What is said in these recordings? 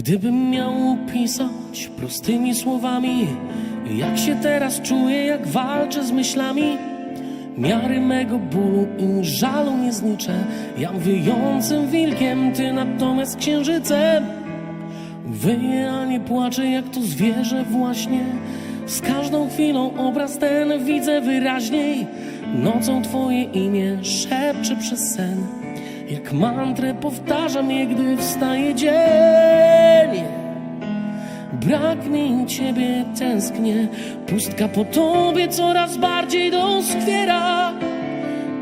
Gdybym miał opisać prostymi słowami, jak się teraz czuję, jak walczę z myślami, miary mego bólu i żalu nie zniczę. Ja wyjącym wilkiem, ty natomiast księżycem. Wyję, a nie płaczę, jak to zwierzę właśnie. Z każdą chwilą obraz ten widzę wyraźniej. Nocą twoje imię szepczę przez sen. Jak mantrę powtarzam je, gdy wstaje dzień. Brak mi ciebie, tęsknię. Pustka po tobie coraz bardziej doskwiera.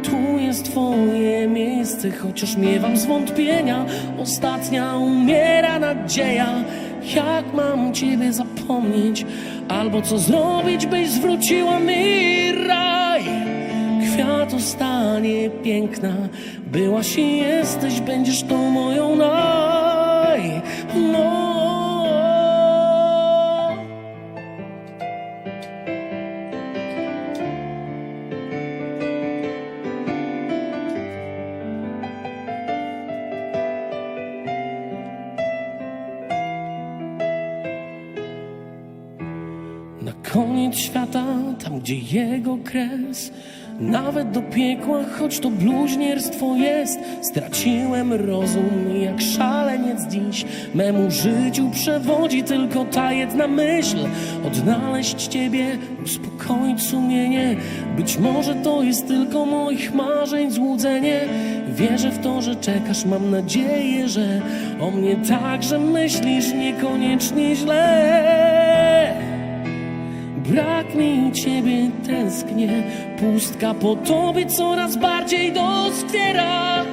Tu jest twoje miejsce, chociaż miewam zwątpienia. Ostatnia umiera nadzieja. Jak mam ciebie zapomnieć? Albo co zrobić, byś zwróciła mi raj? Kwiatu stanie piękna, byłaś i jesteś, będziesz tą moją koniec świata, tam gdzie jego kres Nawet do piekła, choć to bluźnierstwo jest. Straciłem rozum jak szaleniec dziś. Memu życiu przewodzi tylko ta jedna myśl. Odnaleźć ciebie, uspokoić sumienie. Być może to jest tylko moich marzeń złudzenie. Wierzę w to, że czekasz, mam nadzieję, że O mnie także myślisz. Niekoniecznie źle Brak mi ciebie, tęsknię Pustka po tobie coraz bardziej doskwiera.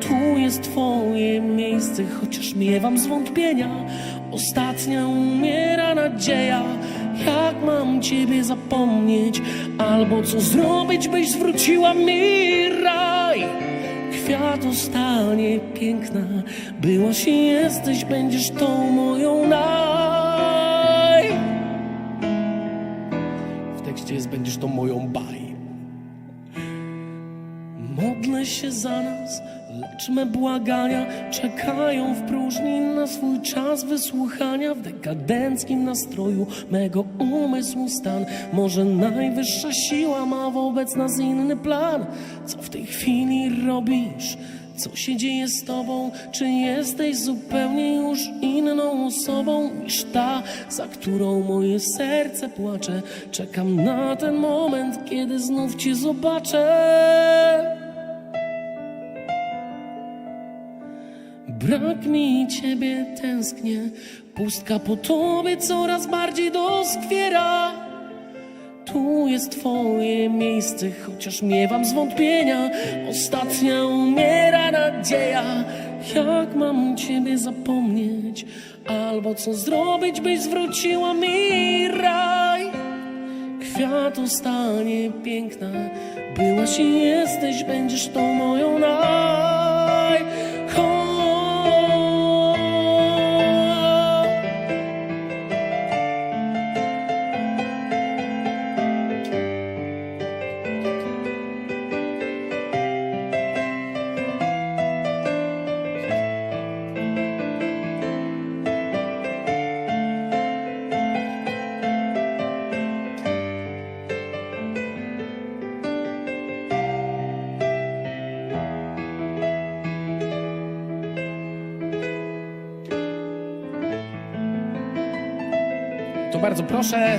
Tu jest twoje miejsce, chociaż miewam zwątpienia. Ostatnia umiera nadzieja. Jak mam ciebie zapomnieć? Albo co zrobić, byś zwróciła mi raj? Kwiat stanie piękna. Byłaś i jesteś, będziesz tą moją naj jest będziesz tą moją baj. Modlę się za nas, lecz me błagania czekają w próżni na swój czas wysłuchania w dekadenckim nastroju mego umysłu stan. Może najwyższa siła ma wobec nas inny plan. Co w tej chwili robisz? Co się dzieje z tobą? Czy jesteś zupełnie już inną osobą niż ta, za którą moje serce płacze? Czekam na ten moment, kiedy znów cię zobaczę. Brak mi ciebie, tęsknię. Pustka po tobie coraz bardziej doskwiera. Tu jest twoje miejsce, chociaż miewam zwątpienia. Ostatnia umiera nadzieja. Jak mam ciebie zapomnieć? Albo co zrobić, byś zwróciła mi raj? Kwiatu stanie piękna, byłaś i jesteś, będziesz tą moją naj. Bardzo proszę,